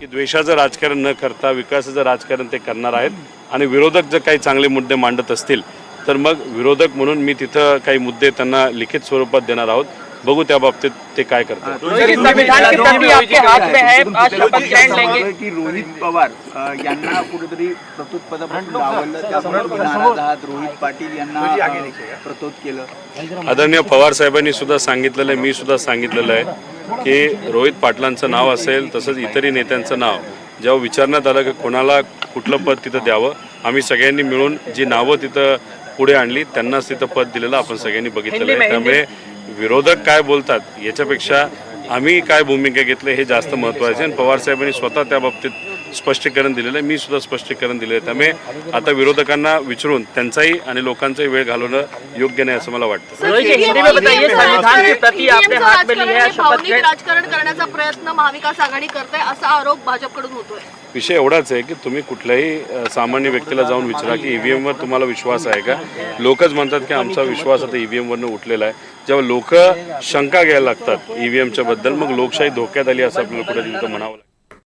की द्वेषाचं राजकारण न करता विकासाचं राजकारण ते करणार आहेत. आणि विरोधक जर काही चांगले मुद्दे मांडत असतील तर मग विरोधक म्हणून मी तिथं काही मुद्दे त्यांना लिखित स्वरूपात देणार आहोत. बघू त्या बाबतीत ते काय करतात. रोहित संविधान की प्रति आपके हाथ में है आज शपथ ग्रहण लेंगे की रोहित पवार अ, यांना कुठेतरी प्रतोद पदापासून डावललं. त्यामुळे तुम्ही नाराज आहात. रोहित पाटील यांना अ, प्रतोद केलं. आदरणीय पवार साहेबांनी सुद्धा सांगितलेलं आहे मी सुद्धा सांगितलेलं आहे की रोहित पाटलांचं नाव असेल तसंच इतरही नेत्यांचं नाव जेव्हा विचारण्यात आलं की कोणाला कुठलं पद तिथं द्यावं आम्ही सगळ्यांनी मिळून जी नावं तिथं पुढे आणली. त्यांनाच तिथं पद दिलेलं आपण सगळ्यांनी बघितलेलं आहे. त्यामुळे विरोधक काय बोलतात याच्यापेक्षा आम्ही काय भूमिका घेतली हे जास्त महत्त्वाचे आणि पवार साहेबांनी स्वतः त्या बाबतीत स्पष्टीकरण दिलेलं आहे. मी सुद्धा स्पष्टीकरण दिलं आहे. त्यामुळे आता विरोधकांना विचारून त्यांचाही आणि लोकांचाही वेळ घालवणं योग्य नाही असं मला वाटतं. राजकारण करण्याचा प्रयत्न महाविकास आघाडी करते असा आरोप भाजपकडून होतोय. विषय एवढाच आहे की तुम्ही कुठल्याही सामान्य व्यक्तीला जाऊन विचारा की ईव्हीएमवर तुम्हाला विश्वास आहे का? लोकच म्हणतात की आमचा विश्वास आता ईव्हीएमवरनं उठलेला आहे. जेव्हा लोक शंका घ्यायला लागतात ईव्हीएमच्या बद्दल मग लोकशाही धोक्यात आली असं आपल्याला कुठे तिथं म्हणावं लागतं.